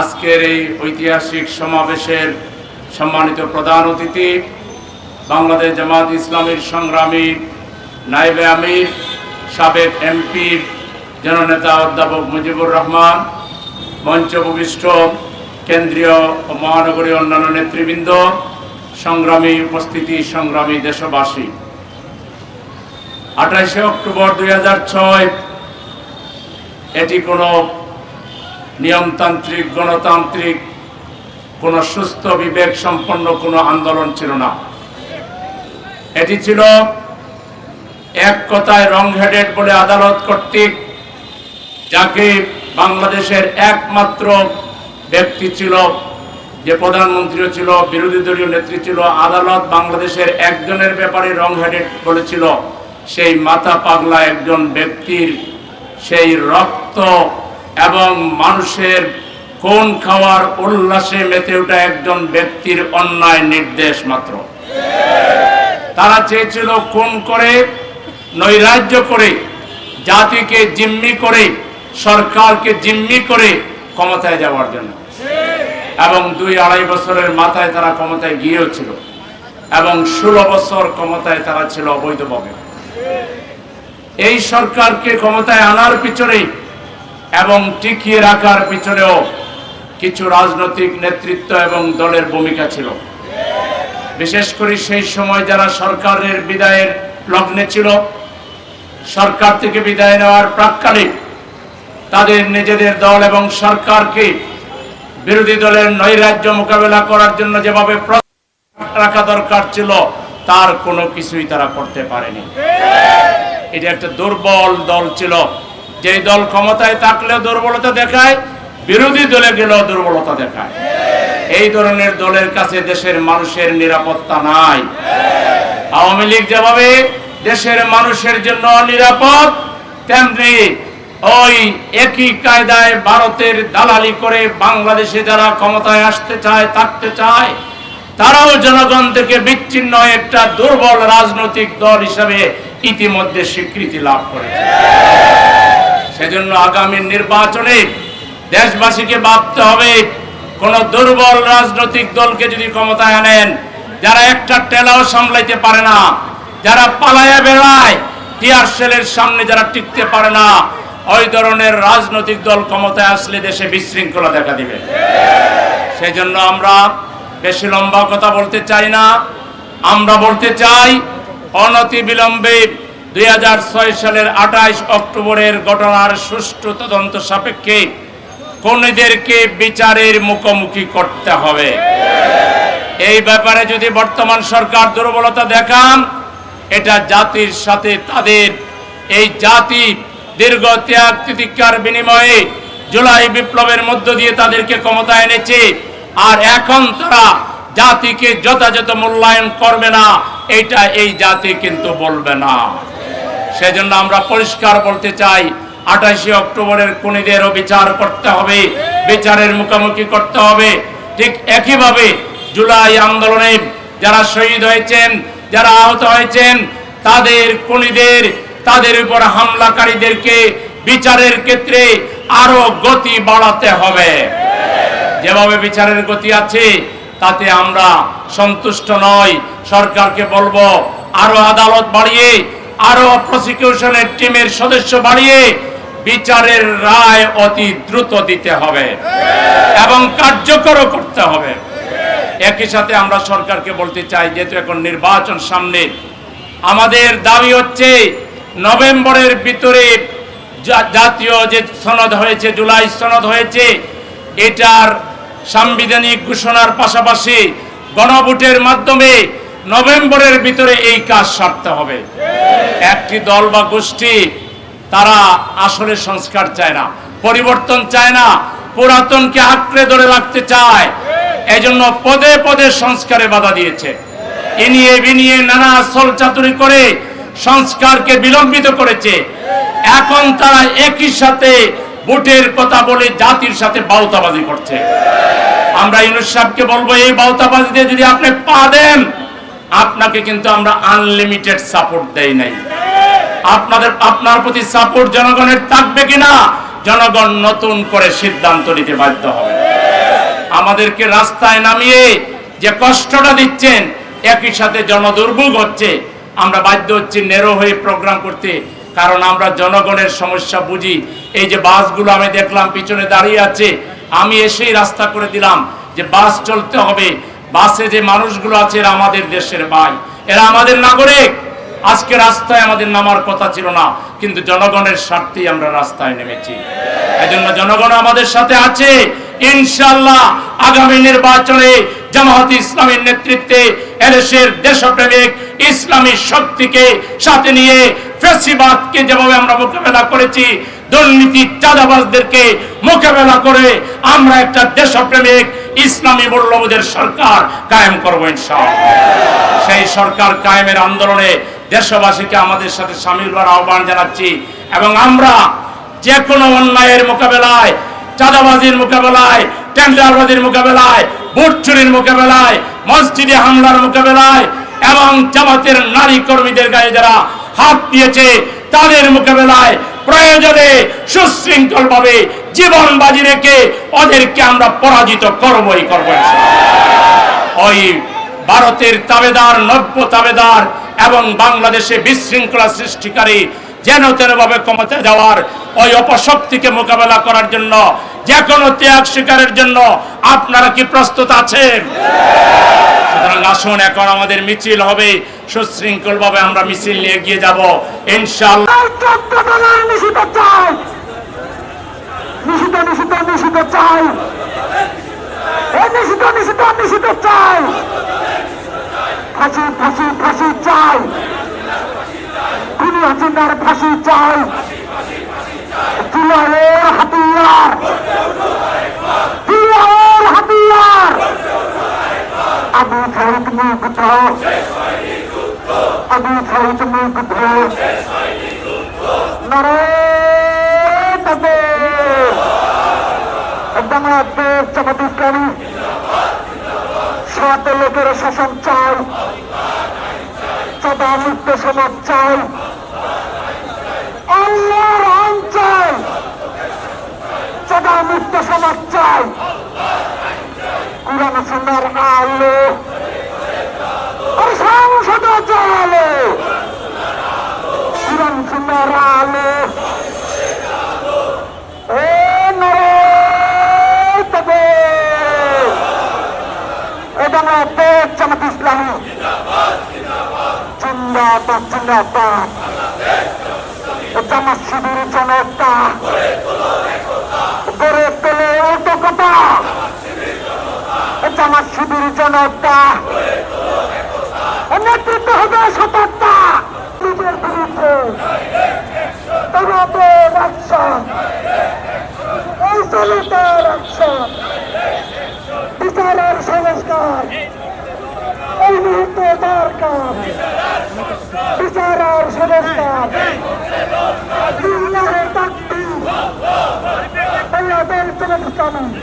আজকের এই ঐতিহাসিক সমাবেশের সম্মানিত প্রধান অতিথি বাংলাদেশ জামাত ইসলামীর সংগ্রামী নাইবে আমির, সাবেক এমপির জননেতা অধ্যাপক মুজিবুর রহমান মঞ্চ উপবিষ্ট কেন্দ্রীয় ও মহানগরীয় অন্যান্য নেতৃবৃন্দ, সংগ্রামী উপস্থিতি, সংগ্রামী দেশবাসী। আঠাশে অক্টোবর দুই হাজার ছয়, এটি কোনো নিয়মতান্ত্রিক, গণতান্ত্রিক, কোনো সুস্থ বিবেক সম্পন্ন কোনো আন্দোলন ছিল না। এটি ছিল এক কথায় রং হেডেড বলে আদালত কর্তৃক, যাকে বাংলাদেশের একমাত্র ব্যক্তি ছিল, যে প্রধানমন্ত্রীও ছিল, বিরোধী দলীয় নেত্রী ছিল, আদালত বাংলাদেশের একজনের ব্যাপারে রং হেডেড বলেছিল, সেই মাথা পাগলা একজন ব্যক্তির সেই রক্ত এবং মানুষের কোন খাওয়ার উল্লাসে মেতে ওঠা একজন ব্যক্তির অন্যায় নির্দেশ মাত্র। তারা চেয়েছিল কোন করে, নৈরাজ্য করে, জাতিকে জিম্মি করে, সরকারকে জিম্মি করে ক্ষমতায় যাওয়ার জন্য। এবং দুই আড়াই বছরের মাথায় তারা ক্ষমতায় গিয়েও ছিল এবং ষোলো বছর ক্ষমতায় তারা ছিল অবৈধভাবে। এই সরকারকে ক্ষমতায় আনার পিছনে এবং টিকিয়ে রাখার পিছনেও কিছু রাজনৈতিক নেতৃত্ব এবং দলের ভূমিকা ছিল। বিশেষ করে সেই সময় যারা সরকারের বিদায়ের লগ্নে ছিল, সরকার থেকে বিদায় নেওয়ার প্রাক্কালে তাদের নিজেদের দল এবং সরকারকে বিরোধী দলের নৈরাজ্য মোকাবেলা করার জন্য যেভাবে রাখা দরকার ছিল, তার কোনো কিছুই তারা করতে পারেনি। এটা একটা দুর্বল দল ছিল। যে দল ক্ষমতায় থাকলেও দুর্বলতা দেখায়, বিরোধী দলে গেলেও দুর্বলতা দেখায়। এই ধরনের দলের কাছে দেশের মানুষের নিরাপত্তা নাই। আওয়ামী লীগ যেভাবে দেশের মানুষের জন্য নিরাপদ, তেমনি ওই একই কায়দায় ভারতের দালালি করে বাংলাদেশে যারা ক্ষমতায় আসতে চায়, থাকতে চায়, তারাও জনগণ থেকে বিচ্ছিন্ন একটা দুর্বল রাজনৈতিক দল হিসাবে ইতিমধ্যে স্বীকৃতি লাভ করেছে। সেজন্য আগামী নির্বাচনে দেশবাসীকে ভাবতে হবে, কোন দুর্বল রাজনৈতিক দলকে যদি ক্ষমতায় আনেন, যারা একটা টেলাও সামলাইতে পারে না, যারা পালায়া বেড়ায়, টিয়ার সেলের সামনে যারা টিকতে পারে না, ওই ধরনের রাজনৈতিক দল ক্ষমতায় আসলে দেশে বিশৃঙ্খলা দেখা দিবে। সেই জন্য আমরা বেশি লম্বা কথা বলতে চাই না। আমরা বলতে চাই অনতি বিলম্বে দুই হাজার ছয় সালের আঠাইশ অক্টোবরের ঘটনার সুষ্ঠু তদন্ত সাপেক্ষে কর্মীদেরকে বিচারের মুখোমুখি করতে হবে। এই ব্যাপারে যদি বর্তমান সরকার দুর্বলতা দেখান, এটা জাতির সাথে তাদের, এই জাতি দীর্ঘ ত্যাগ তিতিক্ষার বিনিময়ে জুলাই বিপ্লবের মধ্য দিয়ে তাদেরকে ক্ষমতা এনেছে, আর এখন তারা জাতিকে যথাযথ মূল্যায়ন করবে না, এটা এই জাতি কিন্তু বলবে না। সেজন্য আমরা পরিষ্কার বলতে চাই, আঠাশে অক্টোবরের খুনিদেরও বিচার করতে হবে, বিচারের মুখোমুখি করতে হবে। ঠিক একইভাবে জুলাই আন্দোলনে যারা শহীদ হয়েছেন, যারা আহত হয়েছেন, তাদের খুনিদের, তাদের উপর হামলাকারীদেরকে বিচারের ক্ষেত্রে আরও গতি বাড়াতে হবে। যেভাবে বিচারের গতি আছে, তাতে আমরা সন্তুষ্ট নয় সরকারকে বলব, আরও আদালত বাড়িয়ে আরও প্রসিকিউশনের টিমের সদস্য বাড়িয়ে বিচারের রায় অতি দ্রুত দিতে হবে। এবং কার্যকরও করতে হবে। একই সাথে আমরা সরকারকে বলতে চাই, যেহেতু এখন নির্বাচন সামনে, আমাদের দাবি হচ্ছে নভেম্বরের ভিতরে জাতীয় যে সনদ হয়েছে, জুলাই সনদ হয়েছে, এটার সাংবিধানিক ঘোষণার পাশাপাশি গণভোটের মাধ্যমে নভেম্বরের ভিতরে এই কাজ সারতে হবে। একটি দল বা গোষ্ঠী, তারা আসলে সংস্কার চায় না, পরিবর্তন চায় না, পুরাতনকে আঁকড়ে ধরে রাখতে চায়। এজন্য পদে পদে সংস্কারে বাধা দিয়েছে। ইনিয়ে বিনিয়ে নানা আসল চাতুরি করে সংস্কারকে বিলম্বিত করেছে। এখন তারা একই সাথে ভোটের কথা বলে জাতির সাথে বাউতাবাজি করছে। আমরা ইউনুস সাহেবকে বলব, এই বাউতাবাজিতে যদি আপনি পা দেন আপনাকে কিন্তু আমরা আনলিমিটেড সাপোর্ট দেই নাই। আপনাদের, আপনার প্রতি সাপোর্ট জনগণের থাকবে কিনা, জনগণ নতুন করে সিদ্ধান্ত নিতে বাধ্য হবে। আমাদেরকে রাস্তায় নামিয়ে যে কষ্টটা দিচ্ছেন, একই সাথে জনদুর্ভোগ হচ্ছে। আমরা বাধ্য হচ্ছি, নেরো হয়ে প্রোগ্রাম করতে। কারণ আমরা জনগণের সমস্যা বুঝি। এই যে বাসগুলো আমি দেখলাম, পিছনে দাঁড়িয়ে আছে। আমি এসেই রাস্তা করে দিলাম যে বাস চলতে হবে। বাসে যে মানুষগুলো আছে, এরা আমাদের দেশের ভাই। এরা আমাদের নাগরিক। আজকে রাস্তায় আমাদের নামার কথা ছিল না, কিন্তু জনগণের স্বার্থেই আমরা রাস্তায় নেমেছি। এজন্য জনগণ আমাদের সাথে আছে। ইনশাল্লাহ আগামী নির্বাচনে জামাত ইসলামের নেতৃত্বে এদেশের দেশপ্রেমিক ইসলামী শক্তিকে সাথে নিয়ে ফেসিবাদকে যেভাবে আমরা মোকাবেলা করেছি, দুর্নীতি, চাঁদাবাজদেরকে মোকাবেলা করে আমরা একটা দেশপ্রেমিক ইসলামী মূল্যবোধের সরকার কায়েম করব ইনশাআল্লাহ। সেই সরকার কায়েমের আন্দোলনে দেশবাসীকে আমাদের সাথে সামিল হওয়ার আহ্বান জানাচ্ছি এবং আমরা যে কোনো অন্যায়ের মোকাবেলায়, চাঁদাবাজির মোকাবেলায় টেন্ডারবাজির মোকাবেলায় ভোট চুরির মোকাবেলায়, মসজিদে হামলার মোকাবেলায় এবং জামাতের নারী কর্মীদের গায়ে যারা হাত দিয়েছে, তাদের মোকাবেলায় প্রয়োজনে সুশৃঙ্খল ভাবে জীবন বাজি রেখে ওদেরকে আমরা পরাজিত করবই, করব ওই ভারতের তাবেদার, নব্য তাবেদার এবং বাংলাদেশে বিশৃঙ্খলা সৃষ্টিকারী যেন তেনভাবে ক্ষমতা যাওয়ার ওই অপশক্তিকে মোকাবেলা করার জন্য, যে কোনো ত্যাগ স্বীকারের জন্য আপনারা কি প্রস্তুত আছেন? সুতরাং আসুন, এখন আমাদের মিছিল হবে। সুশৃঙ্খল ভাবে আমরা মিছিল নিয়ে এগিয়ে যাব। ইনশাআল্লাহ চোদ্দ ডলার নিষিদ্ধ চাই নিষিদ্ধ নিষিদ্ধ চাই। নিষিদ্ধ নিষিদ্ধ নিষিদ্ধ চাই। ফাঁসি ফাঁসি ফাঁসি চাই। খুনি হাসিনার ফাঁসি চাই। জুলাইয়ের হাতিয়ার। জুলাইয়ের হাতিয়ার। আমি শহীদ মুগ্ধ। আমি শহীদ মুগ্ধ। বাংলাদেশ জামাত ইসলামী সাত লোকের শাসন চাই। সদা মুক্ত সমাজ চাই। আল্লাহর আইন চাই। সদা মুক্ত সমাজ চাই। বাংলাদেশ জামাত ইসলামী। জিন্দাবাদ জিন্দাবাদ। জামাত শিবির জনতা। গড়ে তোলে অটকতা জামাত শিবির জনতা। নেতৃত্ব হবে সততা নিজের বিরুদ্ধে। তরুণদের অ্যাকশন এই দলিতের অ্যাকশন সংস্কার এই মুহূর্তে দরকার বিচারের সংস্কার দুনিয়ার তাকতি বাংলাদেশ জনতা